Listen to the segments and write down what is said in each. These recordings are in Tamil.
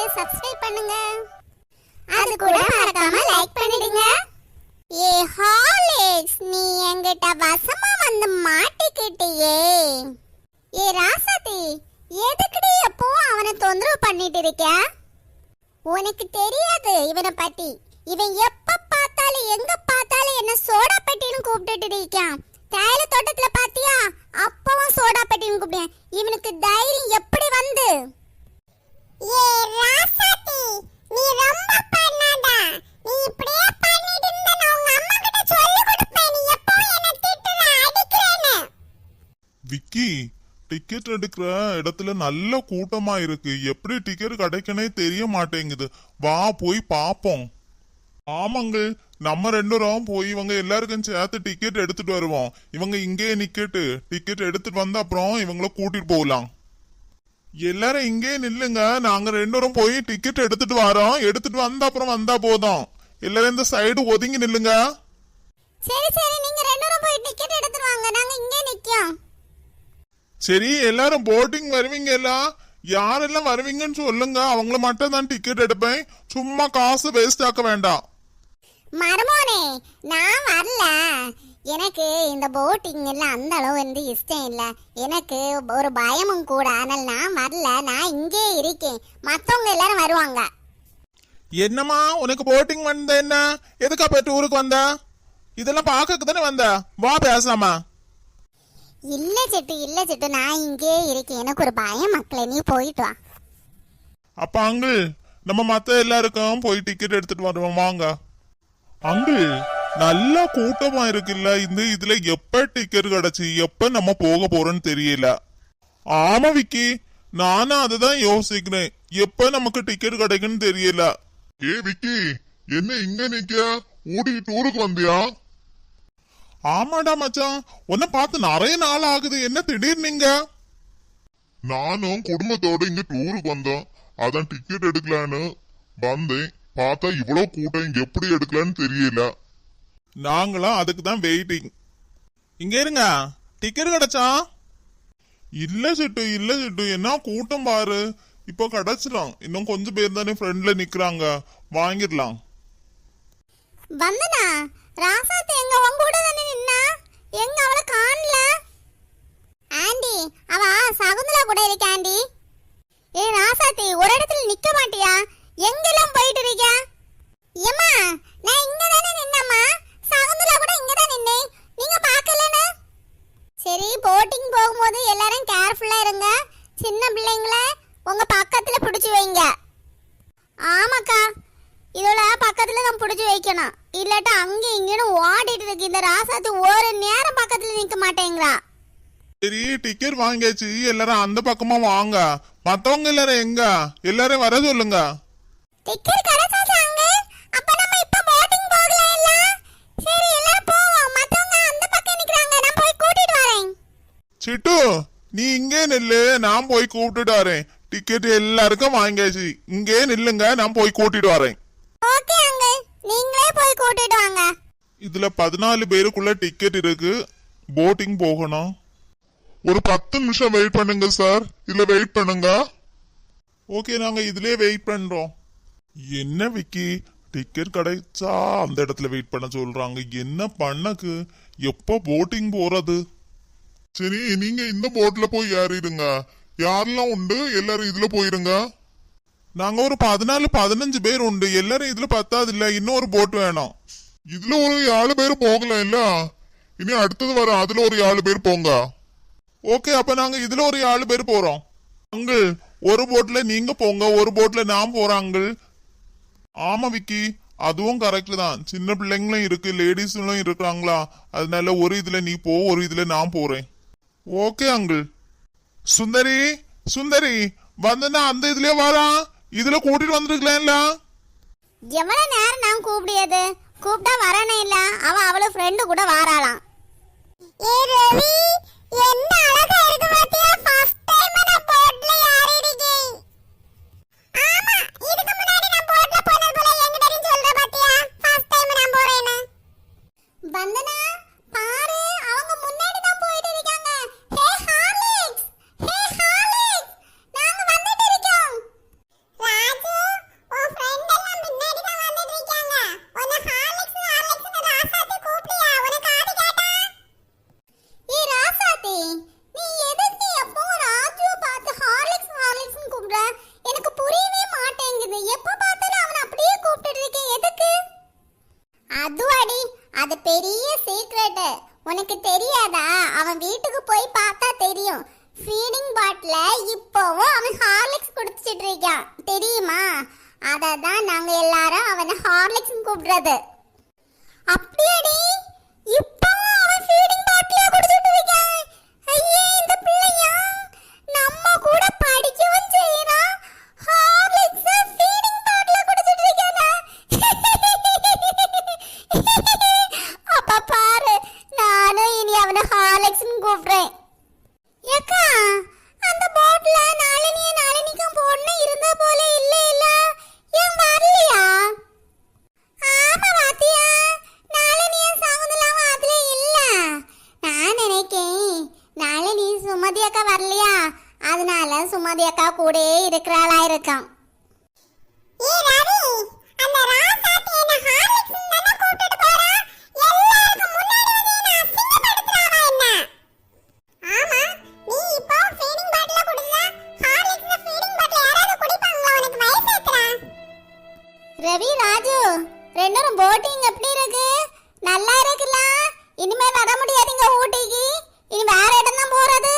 சேனலுக்கு சப்ஸ்கிரைப் பண்ணுங்க. அது கூட மறக்காம லைக் பண்ணிடுங்க. ஏ ஹாலிக்ஸ் நீ என்கிட்ட வசமா வந்து மாட்டிக்கிட்டியே ஏ ராசாதி எதுக்குடி எப்போ அவனை தொந்தரவு பண்ணிட்டு இருக்க? உனக்கு தெரியாது இவனை பத்தி. இவன் எப்ப பார்த்தாலும் எங்க பார்த்தாலும் என்ன சோடா பெட்டின்னு கூப்பிட்டுட்டு இருக்கான். தேயிலை தோட்டத்துல பாத்தியா? விக்கி டிக்கெட் எடுக்கிற இடத்துல நல்ல கூட்டமா இருக்கு. எப்படி டிக்கெட் கிடைக்கனே தெரிய மாட்டேங்குது. வா போய் பாப்போம். ஆமாங்க நம்ம ரெண்டுரும் போய் இவங்க எல்லாருக்கும் சேர்த்து டிக்கெட் எடுத்துட்டு வருவோம். இவங்க இங்கேயே நிக்கட்டு. டிக்கெட் எடுத்துட்டு வந்த அப்புறம் இவங்கள கூட்டிட்டு போகலாம். எல்லாரும் இங்கேயே நில்லுங்க. நாங்க ரெண்டுரும் போய் டிக்கெட் எடுத்துட்டு வரோம். எடுத்துட்டு வந்த அப்புறம் வந்தா போதும். எல்லாரும் இந்த சைடு ஒதுங்கி நில்லுங்க. சரி சரி. நீங்க ரெண்டு பேரும் போய் டிக்கெட் எடுத்துட்டு வாங்க நாங்க இங்கே நிக்கோம் சரி எல்லாரும் போட்டிங் வருவீங்க எல்லாம். யாரெல்லாம் வருவீங்கன்னு சொல்லுங்க. அவங்கள மட்டும் தான் டிக்கெட் எடுப்பேன். சும்மா காசு வேஸ்ட் ஆக்க வேண்டாம். மருமோனே நான் வரல. எனக்கு இந்த போட்டிங் எல்லாம் அந்த அளவு வந்து இஷ்டம் இல்ல. எனக்கு ஒரு பயமும் கூட. ஆனால் நான் வரல. நான் இங்கே இருக்கேன். மத்தவங்க எல்லாரும் வருவாங்க. என்னம்மா உனக்கு போட்டிங் வந்த என்ன? எதுக்கா போய் டூருக்கு வந்த? இதெல்லாம் பார்க்க தானே வந்த? வா பேசாமா இல்ல சிட்டு இல்ல சிட்டு நான் இங்கே இருக்கேன். எனக்கு ஒரு பயம் மக்களே நீ போயிட்டு வா. அப்ப அங்கிள் நம்ம மத்த எல்லாருக்கும் போய் டிக்கெட் எடுத்துட்டு வருவோம் வாங்க. அங்கிள் நல்ல கூட்டமா இருக்குல்ல இந்த இதுல எப்ப டிக்கெட் கிடைச்சு எப்ப நம்ம போக போறோம்னு தெரியல. ஆமா விக்கி. நானும் அதுதான் யோசிக்கிறேன். எப்ப நமக்கு டிக்கெட் கிடைக்குன்னு தெரியல. ஏ விக்கி என்ன இங்க நிக்க ஊட்டி டூருக்கு வந்தியா? ஆமாடா மச்சான். உன்னை பார்த்து நிறைய நாள் ஆகுது. என்ன திடீர்னு நீங்க நானும் குடும்பத்தோட இங்க டூருக்கு வந்தோம். அதான் டிக்கெட் எடுக்கலான்னு வந்தேன். பார்த்தா இவ்வளவு கூட்டம் இங்க எப்படி எடுக்கலான்னு தெரியல. நாங்களும் அதுக்கு தான் வெயிட்டிங் இங்க இருங்க. டிக்கெட் கிடைச்சா? இல்ல சிட்டு இல்ல சிட்டு. என்ன கூட்டம் பாரு. இப்போ கிடைச்சிடும் இன்னும் கொஞ்சம் பேர் தானே ஃப்ரெண்ட்ல நிக்கிறாங்க. வாங்கிடலாம். வந்தனா? ராசாத்தி எங்க உங்க கூட தானே நின்னா? எங்க அவளை காணல? ஆண்டி அவ சகுந்தலா கூட இருக்க ஆண்டி? ஏ ராசாத்தி ஒரு இடத்துல நிக்க மாட்டியா? எங்கெல்லாம் போயிட்டு இருக்க? ஏம்மா நான் இங்க தானே நின்னம்மா. சகுந்தலா கூட இங்க தான் நின்னேன் நீங்க பார்க்கலன்னு? சரி போட்டிங் போகும்போது எல்லாரும் கேர்ஃபுல்லா இருங்க. சின்ன பிள்ளைங்கள உங்க பக்கத்துல பிடிச்சி வைங்க. ஆமாக்கா இதோட பக்கத்துல தான் பிடிச்சி வைக்கணும். இல்லாட்டா அங்க இங்கன்னு ஓடிட்டு இருக்கு. இந்த ராசாத்தி ஒரு நேரம் பக்கத்துல நிக்க மாட்டேங்கிறா. சரி டிக்கெட் வாங்கியாச்சு. எல்லாரும் அந்த பக்கமா வாங்க. மத்தவங்க எல்லாரும் எங்க? எல்லாரும் வர சொல்லுங்க. டிக்கெட் கிடைச்சாங்க அப்ப நம்ம இப்ப போட்டிங் போகலாம் இல்ல? சரி எல்லாரும் போவோம். மத்தவங்க அந்த பக்கம் நிக்கறாங்க. நான் போய் கூட்டிட்டு வரேன். சிட்டு நீ இங்கே நில்லு. நான் போய் கூப்பிட்டுட்டு வரேன். டிக்கெட் எல்லாருக்கும் வாங்கியாச்சு. இங்கே நில்லுங்க. நான் போய் கூட்டிட்டு வரேன். Okay uncle. நீங்களே போய் கூட்டிட்டு வாங்க. இதுல பதினாலு பேருக்குள்ள டிக்கெட் இருக்கு. போட்டிங் போகணும். ஒரு பத்து நிமிஷம் வெயிட் பண்ணுங்க சார் இல்ல வெயிட் பண்ணுங்க. ஓகே நாங்க இதுலயே வெயிட் பண்றோம். என்ன விக்கி? டிக்கெட் கிடைச்சா அந்த இடத்துல வெயிட் பண்ண சொல்றாங்க. என்ன பண்ணக்கு? எப்போ போட்டிங் போறது? சரி நீங்க இந்த போட்ல போய் ஏறிடுங்க. யாரெல்லாம் உண்டு? எல்லாரும் இதுல போயிருங்க. நாங்க ஒரு பதினாலு பதினஞ்சு பேர் உண்டு. எல்லாரும் இதுல பத்தாது இல்ல இன்னொரு போட் வேணும். இதுல ஒரு ஏழு பேர் போகலாம் இல்ல? இனி அடுத்தது வர அதுல ஒரு ஏழு பேர் போங்க. ஓகே அப்ப நாங்க இதுல ஒரு ஏழு பேர் போறோம். அங்கிள் ஒரு போட்ல நீங்க போங்க. ஒரு போட்ல நான் போறேன் அங்கிள். ஆமா விக்கி. அதுவும் கரெக்ட் தான். சின்ன பிள்ளைங்களும் இருக்கு லேடிஸும் இருக்கிறாங்களா? அதனால ஒரு இதுல நீ போ ஒரு இதுல நான் போறேன். ஓகே அங்கிள் சுந்தரி சுந்தரி வந்தனா அந்த இதுலயே வாரா இதுல கூட்டிட்டு வந்திருக்கலாம்ல. எவ்வளவு நேரம் நான் கூப்பிடியது? கூப்பிட்டா வரனே இல்ல அவ அவள ஃப்ரெண்டு கூட வாராளாம். ஏ ரவி என்ன அழகா இருக்கு அவன் வீட்டுக்கு போய் பார்த்தா தெரியும். ஃபீடிங் பாட்டில இப்போவும் அவன் ஹார்லிக்ஸ் குடிச்சிட்டு இருக்கான். தெரியுமா? அதை தான் நாங்கள் எல்லாரும் அவனை ஹார்லிக்ஸ் கூப்பிடுறது. அப்படியாடி? இப்போ அவனை கூப்பிடுறேன். ஏக்கா அந்த போட்ல நாளினிய நாளினிக்கும் போடணும் இருந்த போல இல்ல இல்ல ஏன் வரலையா? ஆமா வாத்தியா நாளினிய சாகுந்தலாம் அதுல இல்ல. நான் நினைக்கேன் நாளினி சுமதி அக்கா வரலையா? அதனால சுமதி அக்கா கூடயே இருக்கிறாளா இருக்கான். இனிமே வர முடியாதுங்க ஊட்டிக்கு. இனி வேற இடம் தான் போறது.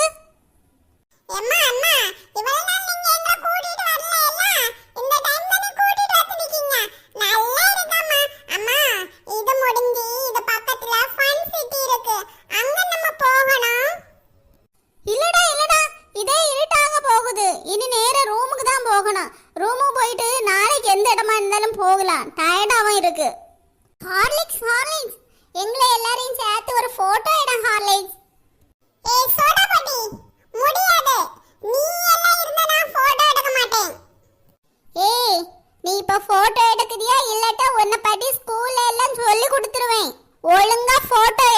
அம்மா அம்மா இவ்வளவு நாள் நீங்க எங்களை கூட்டிட்டு வரல இல்ல? இந்த டைம் தானே கூட்டிட்டு வந்துட்டீங்க நல்லா இருக்கம்மா அம்மா இது முடிஞ்சு இது பக்கத்துல ஃபன் சிட்டி இருக்கு. அங்க நம்ம போகணும். இல்லடா இல்லடா. இதே இருட்டாக போகுது. இனி நேர ரூமுக்கு தான் போகணும். ரூமுக்கு போயிட்டு நாளைக்கு எந்த இடமா இருந்தாலும் போகலாம். டயர்டாவும் இருக்கு. ஹார்லிக்ஸ் ஹார்லிக்ஸ் எங்களை எல்லாரையும் சேர்த்து ஒரு போட்டோ எடு ஹார்லிக்ஸ் ஏய் சோடா பாட்டி. முடியாது. நீ எல்லாம் இருந்தா நான் போட்டோ எடுக்க மாட்டேன். ஏய் நீ இப்ப போட்டோ எடுக்கறியா இல்லட்டா உன்னை பத்தி ஸ்கூல்ல எல்லாம் சொல்லி கொடுத்துருவேன். ஒழுங்கா போட்டோ